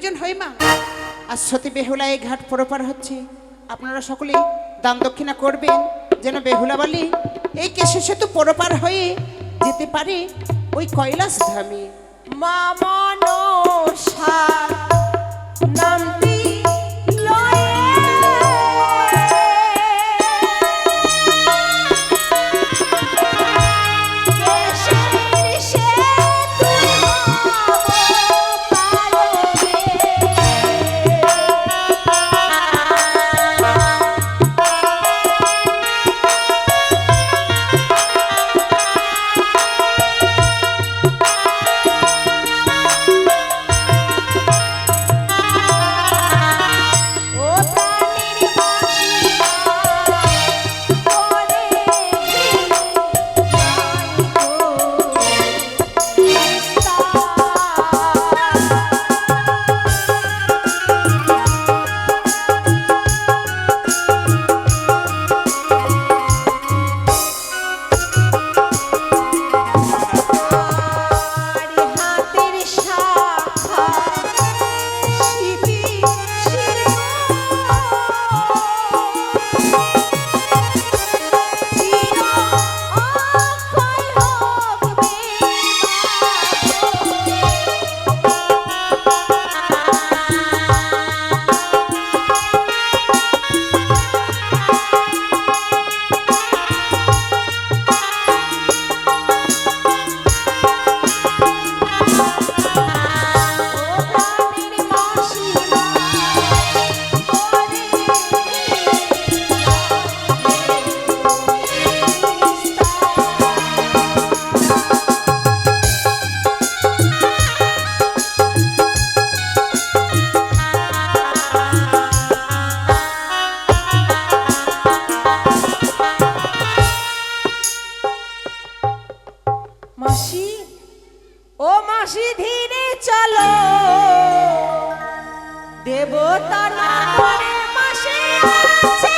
প্রয়োজন হয় মা। আর সতী বেহুলা এই ঘাট পরপার হচ্ছে। আপনারা সকলে দান দক্ষিণা করবেন, যেন বেহুলা বলে, এই কেশে সেতু পরপার হয়ে যেতে পারে ওই কৈলাস ধামে মামনসা নামটি মাসি? ও মাসি ধীরে চলো। দেবতা না করে মাসি আছে।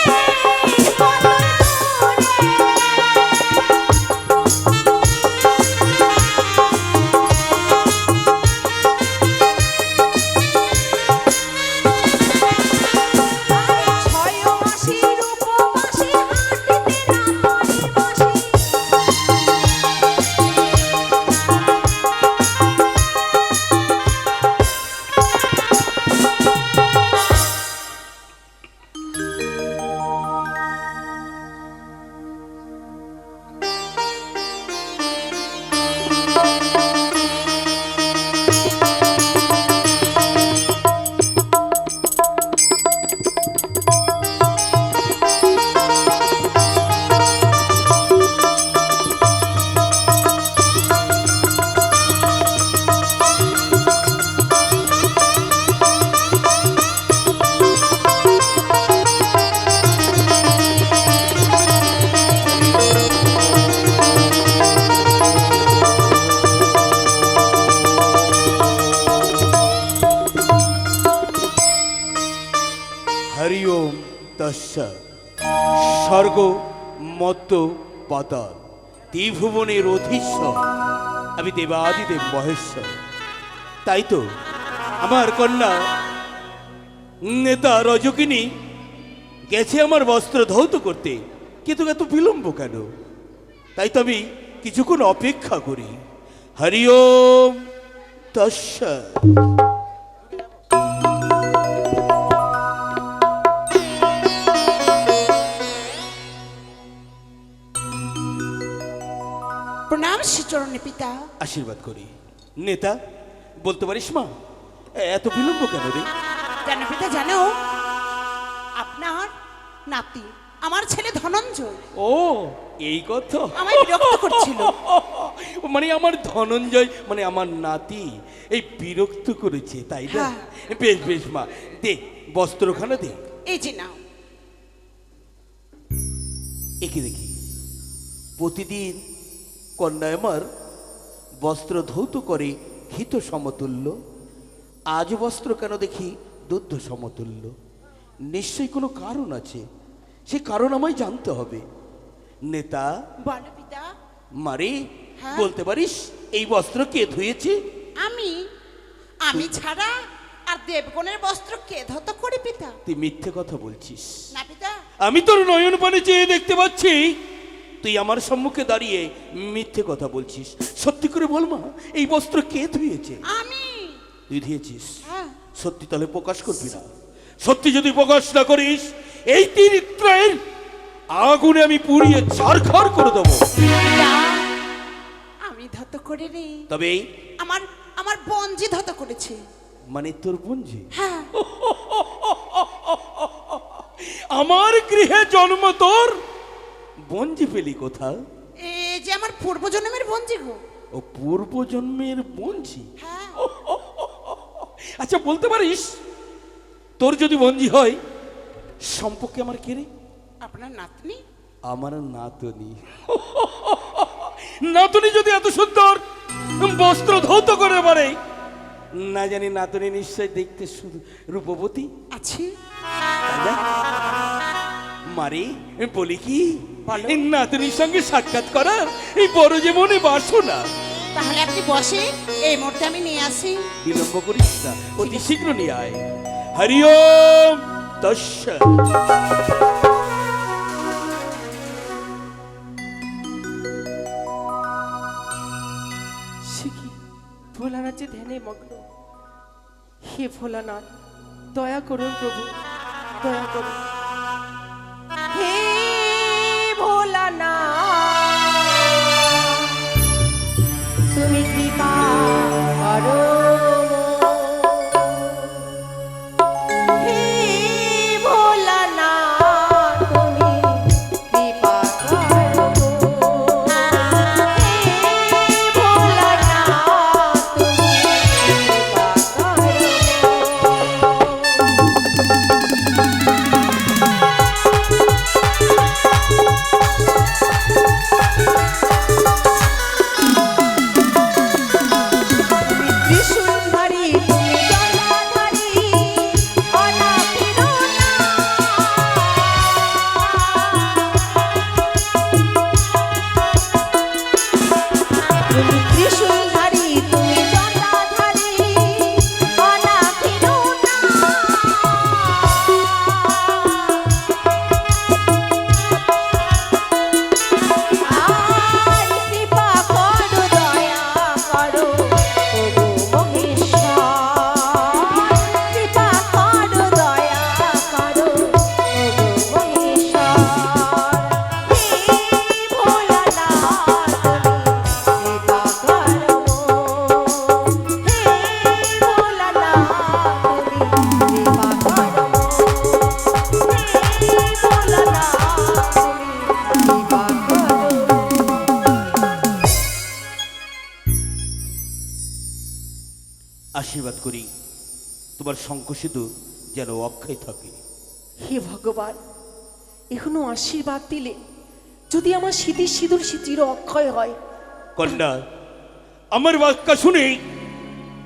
তস্য স্বর্গ মত্ত পাতাল। ত্রিভুবনের অধীশ্বর। আমি দেবাদিদেব মহেশ্বর। তাই তো, আমার কন্যা নেতা রজকিনী গেছে আমার বস্ত্র ধৌত করতে। কিন্তু এত বিলম্ব কেন? তাই তো আমি কিছুক্ষণ অপেক্ষা করি। হরি ওম তস্য শ্রীচরণে পিতা। আশীর্বাদ করি। নেতা বলতে পারিস মা? এত বিলম্ব কেন রে? কেন পিতা জানো? আপনার নাতি আমার ছেলে ধনঞ্জয়। ও এই কথা? আমায় বিরক্ত করছিল। মানে আমার ধনঞ্জয় মানে আমার নাতি এই বিরক্ত করেছে তাই না? হ্যাঁ। বেশ বেশ মা দে বস্ত্রখানা দে। এই যে নাও। একে দেখি। প্রতিদিন কন্যা আমার বস্ত্র ধৌত করে হিত সমতুল্য। আজ বস্ত্র কেন দেখি দুধ সমতুল্য? নিশ্চয়ই কোনো কারণ আছে? সে কারণ আমায় জানতে হবে। নেতা? বলো পিতা মারে হ্যাঁ? বলতে পারিস এই বস্ত্র কে ধুয়েছে? আমি। আমি ছাড়া আর দেবগণের বস্ত্র কে ধত করে পিতা? তুই মিথ্যে কথা বলছিস। না পিতা। আমি তোর নয়ন পানে চেয়ে দেখতে পাচ্ছি তুই আমার সম্মুখে দাঁড়িয়ে মিথ্যে কথা বলছিস। সত্যি করে বল মা এই বস্ত্র কে ধুয়েছে? আমি। তুই ধুয়েছিস? হ্যাঁ। সত্যি তাহলে প্রকাশ করবি না। সত্যি যদি প্রকাশ না করিস এই তিরিত্রের আগুনে আমি পুড়িয়ে ছারখার করে দেবো। আমি ধত করে রে তবে আমার আমার বঞ্জি ধত করেছে। মানে তোর বঞ্জি হ্যাঁ। আমার গৃহে জন্ম তোর বঞ্জি পেলি কোথা এ যে আমার পূর্বজন্মের বঞ্জি গো। ও পূর্ব জন্মের বঞ্জি হ্যাঁ আচ্ছা বলতে পারিস? তোর যদি বঞ্জি হয় সম্পর্কে আমার কে রে? আপনার নাতনি? আমার নাতনি। নাতনি যদি এত সুন্দর বস্ত্র ধৌত করে পারে না জানি নাতনি নিশ্চয় দেখতে শুধু রূপবতী। আছে। তাই না? বলি কি? নাতনির সঙ্গে সাক্ষাৎ করার এই বড় যে মনে বাসনা। তাহলে আপনি বসে এই মুহূর্তে আমি নিয়ে আসি। বিলম্ব করিস না অতি শীঘ্র নিয়ে আয়। হরিওম তস্য। সে ভোলানাথ যে ধ্যানে মগ্ন? হে ভোলানাথ দয়া করুন প্রভু দয়া করুন। ভোলানা তুমি কৃপা আশীর্বাদ করি। তোমার শঙ্কসিদ্ধু যেন অক্ষয় থাকে। হে ভগবান এখনও আশীর্বাদ দিলে যদি আমার স্মৃতির সিঁদুর চির অক্ষয় হয়। কন্যা আমার বাক্য শুনে